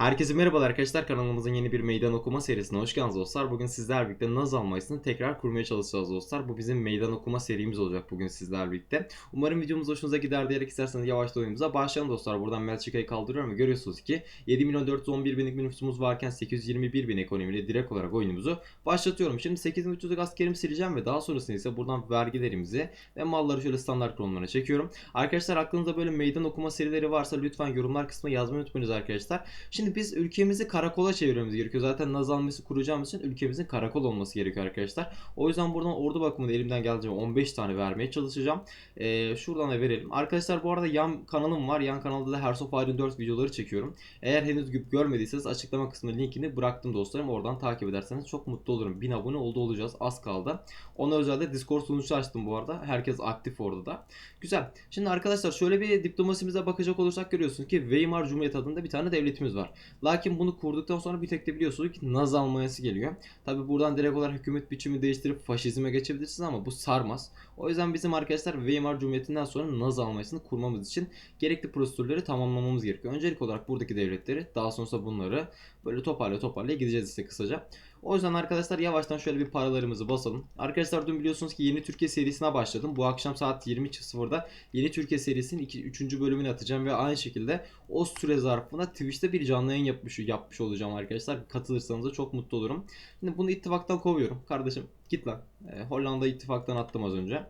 Herkese merhabalar arkadaşlar kanalımızın yeni bir meydan okuma serisine hoş geldiniz dostlar. Bugün sizler birlikte Naz almayısını tekrar kurmaya çalışacağız dostlar. Bu bizim meydan okuma serimiz olacak bugün sizler birlikte. Umarım videomuz hoşunuza gider diyerek isterseniz yavaşta oyunumuza başlayalım dostlar. Buradan Belçika'yı kaldırıyorum ve görüyorsunuz ki 7 milyon 411 binlik bir nüfusumuz varken 821 bin ekonomiyle direkt olarak oyunumuzu başlatıyorum. Şimdi 8300'lük askerimi sileceğim ve daha sonrasında ise buradan vergilerimizi ve malları şöyle standart konumlarına çekiyorum. Arkadaşlar aklınızda böyle meydan okuma serileri varsa lütfen yorumlar kısmına yazmayı unutmayınız arkadaşlar. Şimdi biz ülkemizi karakola çevirmemiz gerekiyor. Zaten Naz alması kuracağımız için ülkemizin karakol olması gerekiyor arkadaşlar. O yüzden buradan ordu bakımında elimden geldiğince 15 tane vermeye çalışacağım. Ee, şuradan da verelim. Arkadaşlar bu arada yan kanalım var. Yan kanalda da Hearts of Iron 4 videoları çekiyorum. Eğer henüz gö- görmediyseniz açıklama kısmına linkini bıraktım dostlarım. Oradan takip ederseniz çok mutlu olurum. 1000 abone oldu olacağız. Az kaldı. Ona özel de Discord sunucu açtım bu arada. Herkes aktif orada da. Güzel. Şimdi arkadaşlar şöyle bir diplomasimize bakacak olursak görüyorsunuz ki Weimar Cumhuriyeti adında bir tane devletimiz var. Lakin bunu kurduktan sonra bir tek de biliyorsunuz ki Naz Almanyası geliyor. Tabi buradan direkt olarak hükümet biçimi değiştirip faşizme geçebilirsiniz ama bu sarmaz. O yüzden bizim arkadaşlar Weimar Cumhuriyeti'nden sonra Naz Almanyası'nı kurmamız için gerekli prosedürleri tamamlamamız gerekiyor. Öncelik olarak buradaki devletleri daha sonrasında bunları böyle toparla toparla gideceğiz işte kısaca. O yüzden arkadaşlar yavaştan şöyle bir paralarımızı basalım. Arkadaşlar dün biliyorsunuz ki yeni Türkiye serisine başladım. Bu akşam saat 20.00'da yeni Türkiye serisinin 3. bölümünü atacağım ve aynı şekilde o süre zarfında Twitch'te bir canlı yayın yapmış, yapmış olacağım arkadaşlar. Katılırsanız da çok mutlu olurum. Şimdi bunu ittifaktan kovuyorum. Kardeşim git lan. Ee, Hollanda ittifaktan attım az önce.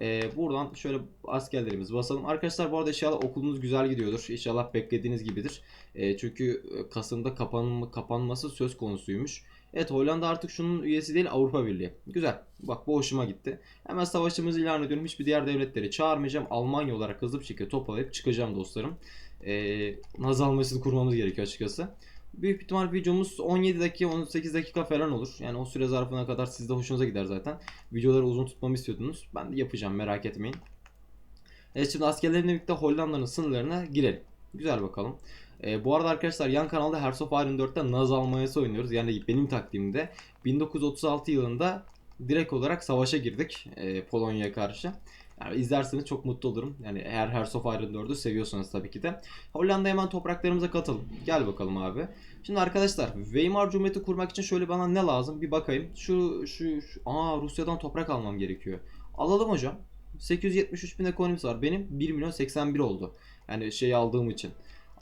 Ee, buradan şöyle askerlerimizi basalım. Arkadaşlar bu arada inşallah okulunuz güzel gidiyordur. İnşallah beklediğiniz gibidir. Ee, çünkü Kasım'da kapanma, kapanması söz konusuymuş. Evet Hollanda artık şunun üyesi değil Avrupa Birliği. Güzel. Bak bu hoşuma gitti. Hemen savaşımızı ilan ediyorum. Hiçbir diğer devletleri çağırmayacağım. Almanya olarak hızlı bir şekilde toparlayıp çıkacağım dostlarım. Ee, Naz almasını kurmamız gerekiyor açıkçası. Büyük ihtimal videomuz 17 dakika 18 dakika falan olur. Yani o süre zarfına kadar sizde hoşunuza gider zaten. Videoları uzun tutmamı istiyordunuz. Ben de yapacağım merak etmeyin. Evet şimdi askerlerimle birlikte Hollanda'nın sınırlarına girelim. Güzel bakalım. Ee, bu arada arkadaşlar yan kanalda Hearts of Iron 4'te Naz Almanyası oynuyoruz. Yani benim takvimde 1936 yılında direkt olarak savaşa girdik e, Polonya'ya karşı. Yani izlerseniz çok mutlu olurum. Yani eğer Hearts of Iron 4'ü seviyorsanız tabii ki de. Hollanda hemen topraklarımıza katılın. Gel bakalım abi. Şimdi arkadaşlar Weimar Cumhuriyeti kurmak için şöyle bana ne lazım bir bakayım. Şu şu, şu aa Rusya'dan toprak almam gerekiyor. Alalım hocam. 873 bin ekonomisi var. Benim 1 milyon 81 oldu. Yani şey aldığım için.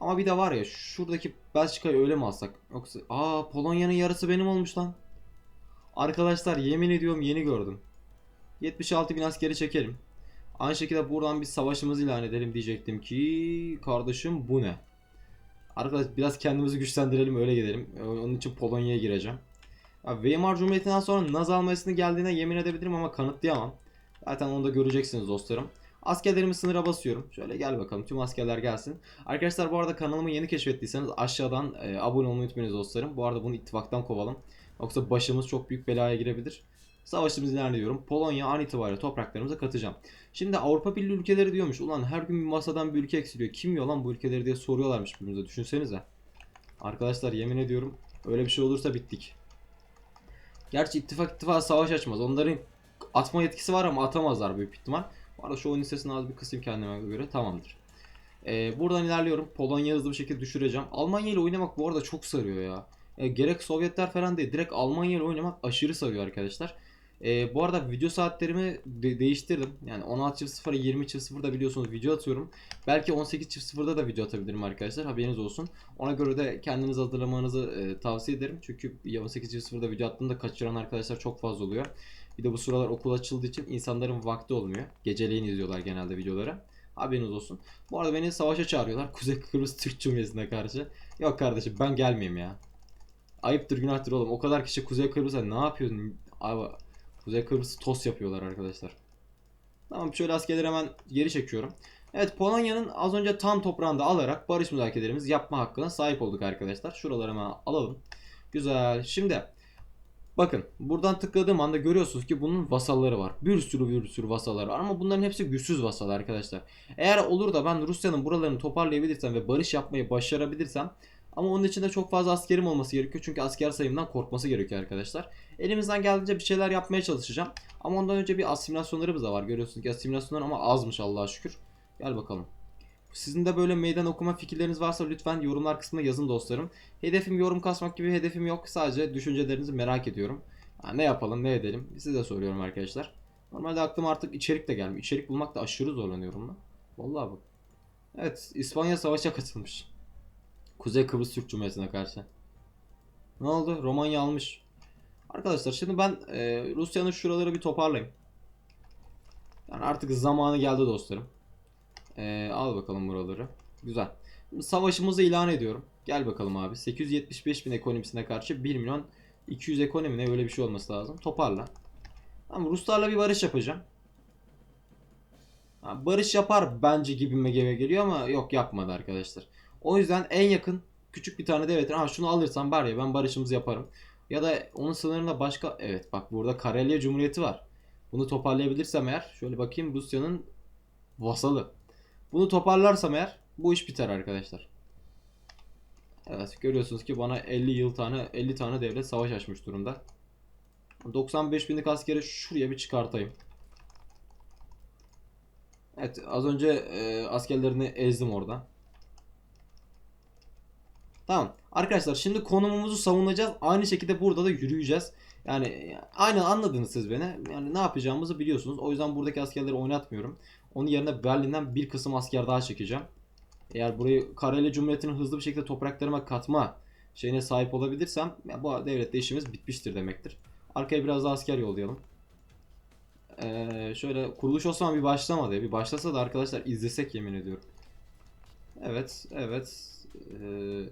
Ama bir de var ya şuradaki Belçika'yı öyle mi alsak? Yoksa aa Polonya'nın yarısı benim olmuş lan. Arkadaşlar yemin ediyorum yeni gördüm. 76 bin askeri çekelim. Aynı şekilde buradan bir savaşımızı ilan edelim diyecektim ki kardeşim bu ne? Arkadaş biraz kendimizi güçlendirelim öyle gidelim. Onun için Polonya'ya gireceğim. Ya Weimar Cumhuriyeti'nden sonra Naz almasını geldiğine yemin edebilirim ama kanıtlayamam. Zaten onu da göreceksiniz dostlarım. Askerlerimi sınıra basıyorum. Şöyle gel bakalım tüm askerler gelsin. Arkadaşlar bu arada kanalımı yeni keşfettiyseniz aşağıdan e, abone olmayı unutmayınız dostlarım. Bu arada bunu ittifaktan kovalım. Yoksa başımız çok büyük belaya girebilir. Savaşımızı ilan ediyorum. Polonya an itibariyle topraklarımıza katacağım. Şimdi Avrupa Birliği ülkeleri diyormuş. Ulan her gün bir masadan bir ülke eksiliyor. Kim yiyor lan bu ülkeleri diye soruyorlarmış birbirimize. Düşünsenize. Arkadaşlar yemin ediyorum öyle bir şey olursa bittik. Gerçi ittifak ittifak savaş açmaz. Onların atma yetkisi var ama atamazlar büyük ihtimal. Bu arada şu oyun sesini az bir kısayım kendime göre. Tamamdır. Ee, buradan ilerliyorum. Polonya'yı hızlı bir şekilde düşüreceğim. Almanya ile oynamak bu arada çok sarıyor ya. E, gerek Sovyetler falan değil. Direkt Almanya ile oynamak aşırı sarıyor arkadaşlar. E, bu arada video saatlerimi de- değiştirdim. Yani 16.00'a 20.00'da biliyorsunuz video atıyorum. Belki 18.00'da da video atabilirim arkadaşlar. Haberiniz olsun. Ona göre de kendiniz hazırlamanızı e, tavsiye ederim. Çünkü 18.00'da video attığımda kaçıran arkadaşlar çok fazla oluyor. Bir de bu sıralar okul açıldığı için insanların vakti olmuyor. Geceleyin izliyorlar genelde videoları. Haberiniz olsun. Bu arada beni savaşa çağırıyorlar. Kuzey Kıbrıs Türk Cumhuriyeti'ne karşı. Yok kardeşim ben gelmeyeyim ya. Ayıptır günahtır oğlum. O kadar kişi Kuzey Kıbrıs'a ne yapıyorsun? Abi Kuzey Kıbrıs'ı tost yapıyorlar arkadaşlar. Tamam şöyle askerleri hemen geri çekiyorum. Evet Polonya'nın az önce tam toprağında alarak barış müzakerelerimiz yapma hakkına sahip olduk arkadaşlar. Şuraları hemen alalım. Güzel. Şimdi bakın buradan tıkladığım anda görüyorsunuz ki bunun vasalları var. Bir sürü bir sürü vasalları var ama bunların hepsi güçsüz vasal arkadaşlar. Eğer olur da ben Rusya'nın buralarını toparlayabilirsem ve barış yapmayı başarabilirsem ama onun için de çok fazla askerim olması gerekiyor. Çünkü asker sayımdan korkması gerekiyor arkadaşlar. Elimizden geldiğince bir şeyler yapmaya çalışacağım. Ama ondan önce bir asimilasyonlarımız da var. Görüyorsunuz ki asimilasyonlar ama azmış Allah'a şükür. Gel bakalım. Sizin de böyle meydan okuma fikirleriniz varsa lütfen yorumlar kısmına yazın dostlarım. Hedefim yorum kasmak gibi hedefim yok. Sadece düşüncelerinizi merak ediyorum. Ha, ne yapalım ne edelim size de soruyorum arkadaşlar. Normalde aklıma artık içerik de gelmiyor. İçerik bulmakta aşırı zorlanıyorum lan. Vallahi bak. Evet İspanya savaşa katılmış. Kuzey Kıbrıs Türk Cumhuriyeti'ne karşı. Ne oldu? Romanya almış. Arkadaşlar şimdi ben e, Rusya'nın şuraları bir toparlayayım. Yani artık zamanı geldi dostlarım. E, al bakalım buraları. Güzel. Savaşımızı ilan ediyorum. Gel bakalım abi. 875 bin ekonomisine karşı 1 milyon 200 ekonomi ne öyle bir şey olması lazım. Toparla. Tamam Ruslarla bir barış yapacağım. Ha, barış yapar bence gibime gebe geliyor ama yok yapmadı arkadaşlar. O yüzden en yakın küçük bir tane devletin ha şunu alırsam var ya ben barışımızı yaparım. Ya da onun sınırında başka evet bak burada Karelya Cumhuriyeti var. Bunu toparlayabilirsem eğer şöyle bakayım Rusya'nın vasalı. Bunu toparlarsam eğer bu iş biter arkadaşlar. Evet görüyorsunuz ki bana 50 yıl tane 50 tane devlet savaş açmış durumda. 95 binlik askeri şuraya bir çıkartayım. Evet az önce e, askerlerini ezdim orada. Tamam. Arkadaşlar şimdi konumumuzu savunacağız. Aynı şekilde burada da yürüyeceğiz. Yani aynı anladınız siz beni. Yani ne yapacağımızı biliyorsunuz. O yüzden buradaki askerleri oynatmıyorum. Onun yerine Berlin'den bir kısım asker daha çekeceğim. Eğer burayı Kareli Cumhuriyeti'nin hızlı bir şekilde topraklarıma katma şeyine sahip olabilirsem ya bu devlette işimiz bitmiştir demektir. Arkaya biraz daha asker yollayalım. Ee, şöyle kuruluş Osman bir başlamadı. Bir başlasa da arkadaşlar izlesek yemin ediyorum. Evet, evet. Ee,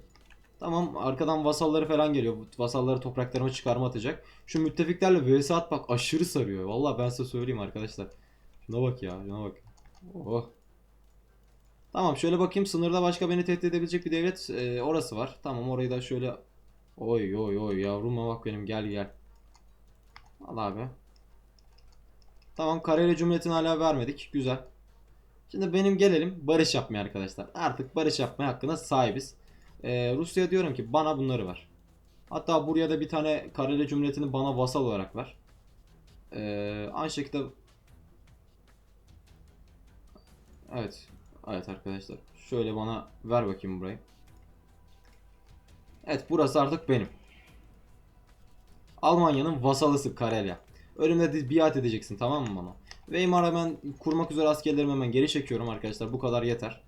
tamam arkadan vasalları falan geliyor. Vasalları topraklarıma çıkarma atacak. Şu müttefiklerle vs at bak aşırı sarıyor. Vallahi ben size söyleyeyim arkadaşlar. Şuna bak ya, şuna bak. Oh. Tamam şöyle bakayım sınırda başka beni tehdit edebilecek bir devlet e, orası var. Tamam orayı da şöyle Oy oy oy yavruma bak benim gel gel. Al abi. Tamam Kareli Cumhuriyeti'ni hala vermedik. Güzel. Şimdi benim gelelim barış yapmaya arkadaşlar. Artık barış yapmaya hakkına sahibiz. Ee, Rusya diyorum ki bana bunları ver. Hatta buraya da bir tane Kareli Cumhuriyeti'ni bana vasal olarak ver. Ee, aynı şekilde Evet. Evet arkadaşlar. Şöyle bana ver bakayım burayı. Evet burası artık benim. Almanya'nın vasalısı Karelya. Önümde de biat edeceksin tamam mı bana? Weimar'a ben kurmak üzere askerlerimi hemen geri çekiyorum arkadaşlar. Bu kadar yeter.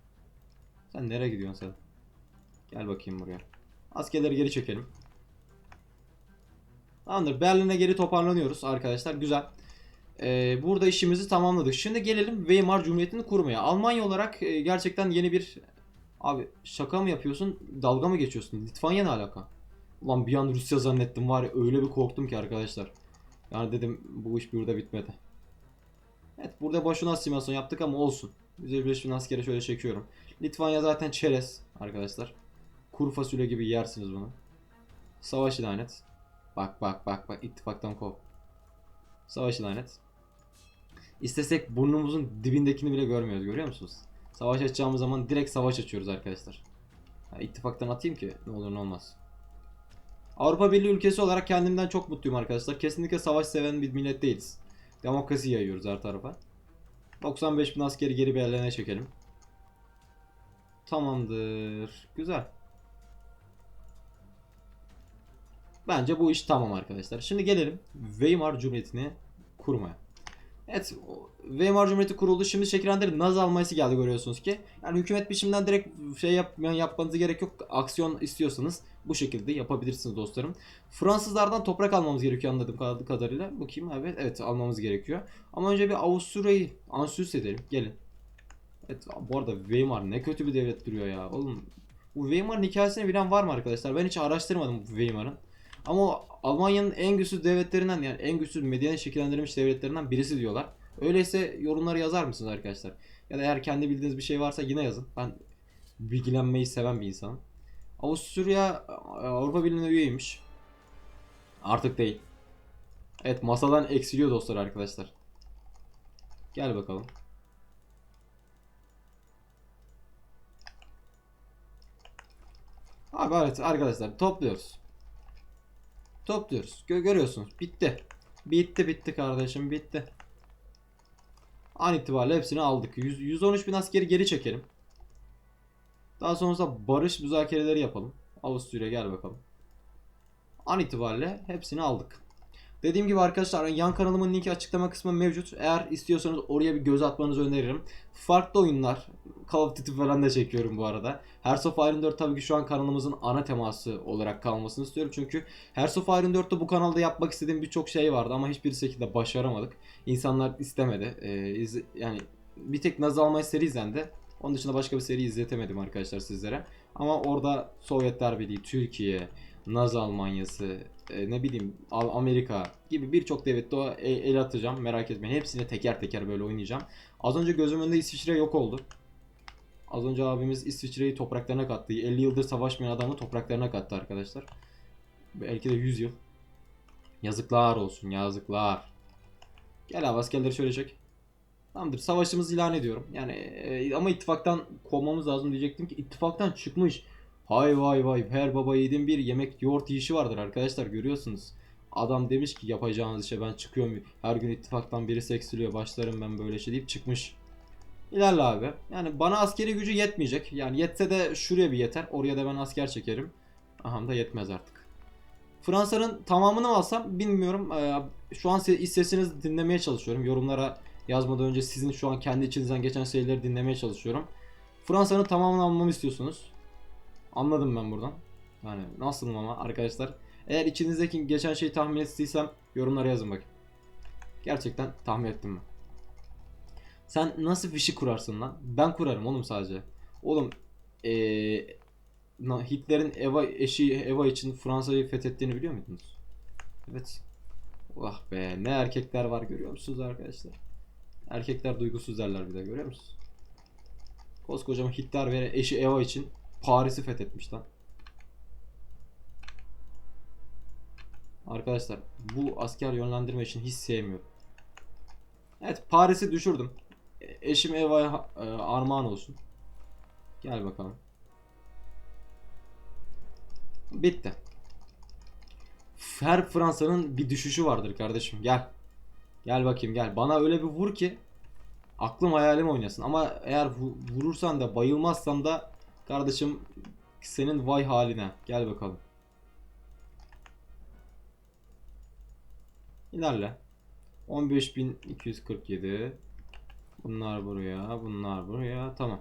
Sen nereye gidiyorsun sen? Gel bakayım buraya. Askerleri geri çekelim. Tamamdır. Berlin'e geri toparlanıyoruz arkadaşlar. Güzel. Ee, burada işimizi tamamladık. Şimdi gelelim Weimar Cumhuriyeti'ni kurmaya. Almanya olarak e, gerçekten yeni bir... Abi şaka mı yapıyorsun? Dalga mı geçiyorsun? Litvanya ne alaka? Ulan bir an Rusya zannettim var ya öyle bir korktum ki arkadaşlar. Yani dedim bu iş burada bitmedi. Evet burada boşuna simülasyon yaptık ama olsun. 155 bin askeri şöyle çekiyorum. Litvanya zaten çerez arkadaşlar. Kuru fasulye gibi yersiniz bunu. Savaş ilan et. Bak bak bak bak ittifaktan kov. Savaş ilan et. İstesek burnumuzun dibindekini bile görmüyoruz görüyor musunuz? Savaş açacağımız zaman direkt savaş açıyoruz arkadaşlar. Ya, ittifaktan atayım ki ne olur ne olmaz. Avrupa Birliği ülkesi olarak kendimden çok mutluyum arkadaşlar. Kesinlikle savaş seven bir millet değiliz. Demokrasi yayıyoruz her tarafa. 95 bin askeri geri bir çekelim. Tamamdır. Güzel. Bence bu iş tamam arkadaşlar. Şimdi gelelim Weimar Cumhuriyeti'ni kurmaya. Evet, Weimar Cumhuriyeti kuruldu. Şimdi şekillendirip Naz almayısı geldi görüyorsunuz ki. Yani hükümet biçiminden direkt şey yap, yani yapmanıza gerek yok. Aksiyon istiyorsanız bu şekilde yapabilirsiniz dostlarım. Fransızlardan toprak almamız gerekiyor anladığım kadarıyla. Bakayım evet, evet almamız gerekiyor. Ama önce bir Avusturya'yı ansüs edelim. Gelin. Evet bu arada Weimar ne kötü bir devlet duruyor ya. Oğlum bu Weimar'ın hikayesini bilen var mı arkadaşlar? Ben hiç araştırmadım bu Weimar'ın. Ama Almanya'nın en güçsüz devletlerinden yani en güçsüz medeni şekillendirilmiş devletlerinden birisi diyorlar. Öyleyse yorumları yazar mısınız arkadaşlar? Ya da eğer kendi bildiğiniz bir şey varsa yine yazın. Ben bilgilenmeyi seven bir insanım. Avusturya Avrupa Birliği'ne üyeymiş. Artık değil. Evet masadan eksiliyor dostlar arkadaşlar. Gel bakalım. Abi evet arkadaşlar topluyoruz. Topluyoruz. Gö görüyorsunuz. Bitti. Bitti bitti kardeşim bitti. An itibariyle hepsini aldık. 100, 113 bin askeri geri çekelim. Daha sonrasında barış müzakereleri yapalım. Avusturya gel bakalım. An itibariyle hepsini aldık. Dediğim gibi arkadaşlar yan kanalımın linki açıklama kısmında mevcut. Eğer istiyorsanız oraya bir göz atmanızı öneririm. Farklı oyunlar, Call of Duty falan da çekiyorum bu arada. Hearts of Iron 4 tabii ki şu an kanalımızın ana teması olarak kalmasını istiyorum. Çünkü Hearts of Iron 4'te bu kanalda yapmak istediğim birçok şey vardı ama hiçbir şekilde başaramadık. İnsanlar istemedi. Ee, yani bir tek Naz Almay seri izlendi. Onun dışında başka bir seri izletemedim arkadaşlar sizlere. Ama orada Sovyetler Birliği, Türkiye, Naz Almanyası, e, ne bileyim Amerika gibi birçok devlette e- el atacağım. Merak etmeyin. Hepsini teker teker böyle oynayacağım. Az önce gözümün önünde İsviçre yok oldu. Az önce abimiz İsviçre'yi topraklarına kattı. 50 yıldır savaşmayan adamı topraklarına kattı arkadaşlar. Belki de 100 yıl. Yazıklar olsun yazıklar. Gel abi askerleri şöyle çek. Tamamdır savaşımızı ilan ediyorum. Yani e, ama ittifaktan kovmamız lazım diyecektim ki ittifaktan çıkmış. Hay vay vay her baba yiğidin bir yemek yoğurt yiyişi vardır arkadaşlar görüyorsunuz. Adam demiş ki yapacağınız işe ben çıkıyorum. Her gün ittifaktan biri seksiliyor başlarım ben böyle şey deyip çıkmış. İlerle abi. Yani bana askeri gücü yetmeyecek. Yani yetse de şuraya bir yeter. Oraya da ben asker çekerim. Aha da yetmez artık. Fransa'nın tamamını mı alsam bilmiyorum. Ee, şu an sesinizi dinlemeye çalışıyorum. Yorumlara yazmadan önce sizin şu an kendi içinizden geçen şeyleri dinlemeye çalışıyorum. Fransa'nın tamamını almamı istiyorsunuz. Anladım ben buradan. Yani nasılım ama arkadaşlar. Eğer içinizdeki geçen şeyi tahmin ettiysem yorumlara yazın bakayım. Gerçekten tahmin ettim mi? Sen nasıl fişi kurarsın lan? Ben kurarım oğlum sadece. Oğlum na- Hitler'in Eva eşi Eva için Fransa'yı fethettiğini biliyor muydunuz? Evet. Vah be ne erkekler var görüyor musunuz arkadaşlar? Erkekler duygusuz derler bir de görüyor musunuz? Koskocaman Hitler ve eşi Eva için Paris'i fethetmiş lan. Arkadaşlar bu asker yönlendirme için hiç sevmiyorum. Evet Paris'i düşürdüm. Eşim Eva'ya e, armağan olsun. Gel bakalım. Bitti. Her Fransa'nın bir düşüşü vardır kardeşim. Gel. Gel bakayım gel. Bana öyle bir vur ki aklım hayalim oynasın. Ama eğer vu- vurursan da bayılmazsan da kardeşim senin vay haline. Gel bakalım. İlerle. 15247. Bunlar buraya, bunlar buraya. Tamam.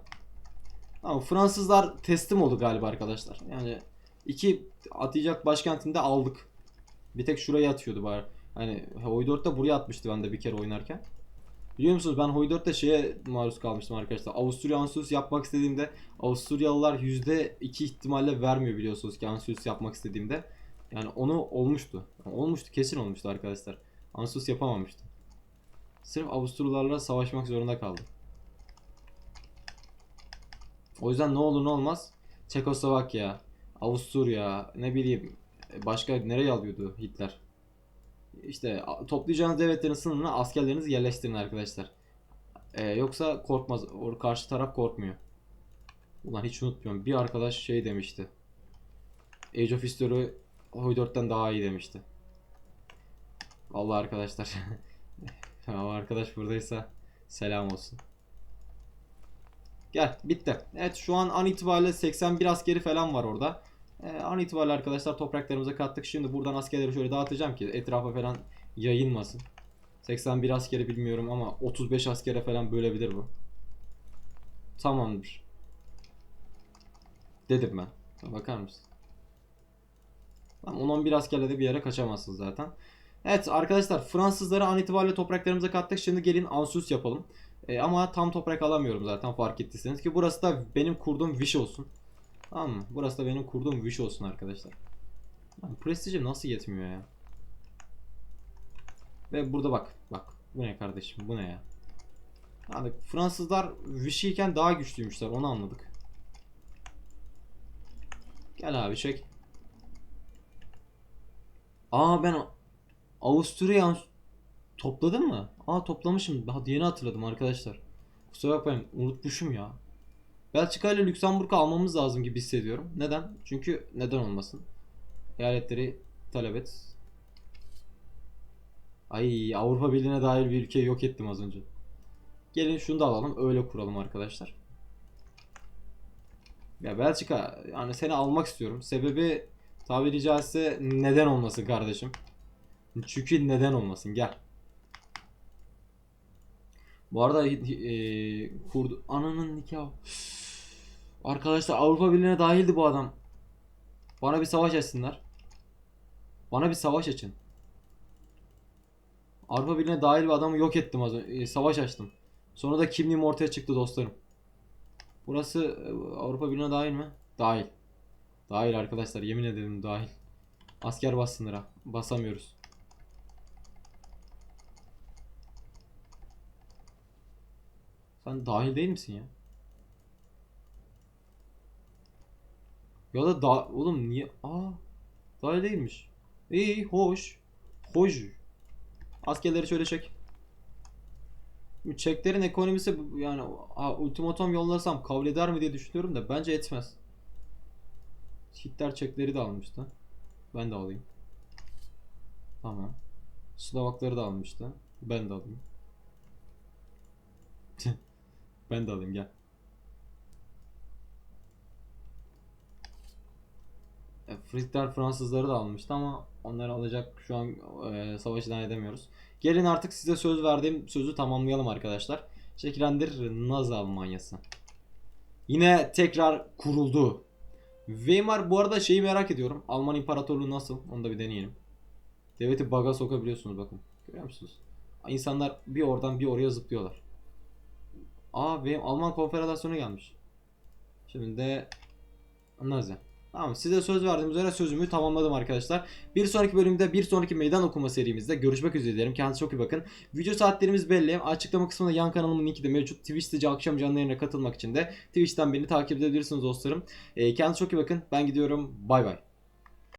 Tamam Fransızlar teslim oldu galiba arkadaşlar. Yani iki atacak başkentinde aldık. Bir tek şuraya atıyordu bari. Hani 4'te buraya atmıştı ben de bir kere oynarken. Biliyor musunuz ben 4'te şeye maruz kalmıştım arkadaşlar. Avusturya Anschluss yapmak istediğimde Avusturyalılar %2 ihtimalle vermiyor biliyorsunuz ki Anschluss yapmak istediğimde. Yani onu olmuştu. Olmuştu kesin olmuştu arkadaşlar. Anschluss yapamamıştım. Sırf Avusturyalılarla savaşmak zorunda kaldım. O yüzden ne olur ne olmaz Çekoslovakya, Avusturya, ne bileyim başka nereye alıyordu Hitler? İşte toplayacağınız devletlerin sınırına askerlerinizi yerleştirin arkadaşlar. Ee, yoksa korkmaz. O karşı taraf korkmuyor. Ulan hiç unutmuyorum. Bir arkadaş şey demişti. Age of History Hoi 4'ten daha iyi demişti. Vallahi arkadaşlar. o arkadaş buradaysa selam olsun. Gel bitti. Evet şu an an itibariyle 81 askeri falan var orada. Ee, an itibariyle arkadaşlar topraklarımıza kattık. Şimdi buradan askerleri şöyle dağıtacağım ki etrafa falan yayılmasın. 81 askeri bilmiyorum ama 35 askere falan bölebilir bu. Tamamdır. Dedim ben. Bakar mısın? Tamam 10-11 askerle de bir yere kaçamazsın zaten. Evet arkadaşlar Fransızları an itibariyle topraklarımıza kattık. Şimdi gelin Ansus yapalım. E, ama tam toprak alamıyorum zaten fark ettiyseniz ki burası da benim kurduğum wish olsun. Tamam mı? Burası da benim kurduğum wish olsun arkadaşlar. Lan prestijim nasıl yetmiyor ya? Ve burada bak. Bak. Bu ne kardeşim? Bu ne ya? Yani Fransızlar wish'iyken daha güçlüymüşler. Onu anladık. Gel abi çek. Aa ben Avusturya topladım mı? Aa toplamışım. Daha yeni hatırladım arkadaşlar. Kusura bakmayın unutmuşum ya. Belçika ile Lüksemburg'u almamız lazım gibi hissediyorum. Neden? Çünkü neden olmasın? Eyaletleri talep et. Ay Avrupa Birliği'ne dair bir ülkeyi yok ettim az önce. Gelin şunu da alalım. Öyle kuralım arkadaşlar. Ya Belçika yani seni almak istiyorum. Sebebi tabiri caizse neden olmasın kardeşim. Çünkü neden olmasın gel. Bu arada e, kurdu ananın nikahı. Arkadaşlar Avrupa Birliği'ne dahildi bu adam. Bana bir savaş açsınlar. Bana bir savaş açın. Avrupa Birliği'ne dahil bir adamı yok ettim az önce. e, Savaş açtım. Sonra da kimliğim ortaya çıktı dostlarım. Burası e, Avrupa Birliği'ne dahil mi? Dahil. Dahil arkadaşlar yemin ederim dahil. Asker bas sınıra. Basamıyoruz. Sen dahil değil misin ya? Ya da da oğlum niye? Aa dahil değilmiş. İyi hoş. Hoş. Askerleri şöyle çek. Çeklerin ekonomisi yani ha, ultimatom yollasam kabul eder mi diye düşünüyorum da bence etmez. Hitler çekleri de almıştı. Ben de alayım. Tamam. Slovakları da almıştı. Ben de alayım. ben de alayım gel. E, Hitler Fransızları da almıştı ama onları alacak şu an e, savaş ilan edemiyoruz. Gelin artık size söz verdiğim sözü tamamlayalım arkadaşlar. Şekillendir Nazi Almanyası. Yine tekrar kuruldu. Weimar bu arada şeyi merak ediyorum. Alman İmparatorluğu nasıl? Onu da bir deneyelim. Devleti baga sokabiliyorsunuz bakın. Görüyor musunuz? İnsanlar bir oradan bir oraya zıplıyorlar. Aa ve Alman Konfederasyonu gelmiş. Şimdi de Nazi. Tamam size söz verdiğim üzere sözümü tamamladım arkadaşlar. Bir sonraki bölümde bir sonraki meydan okuma serimizde görüşmek üzere dilerim. Kendinize çok iyi bakın. Video saatlerimiz belli. Açıklama kısmında yan kanalımın linki de mevcut. Twitch'te akşam canlı yayına katılmak için de Twitch'ten beni takip edebilirsiniz dostlarım. Ee, kendinize çok iyi bakın. Ben gidiyorum. Bay bay.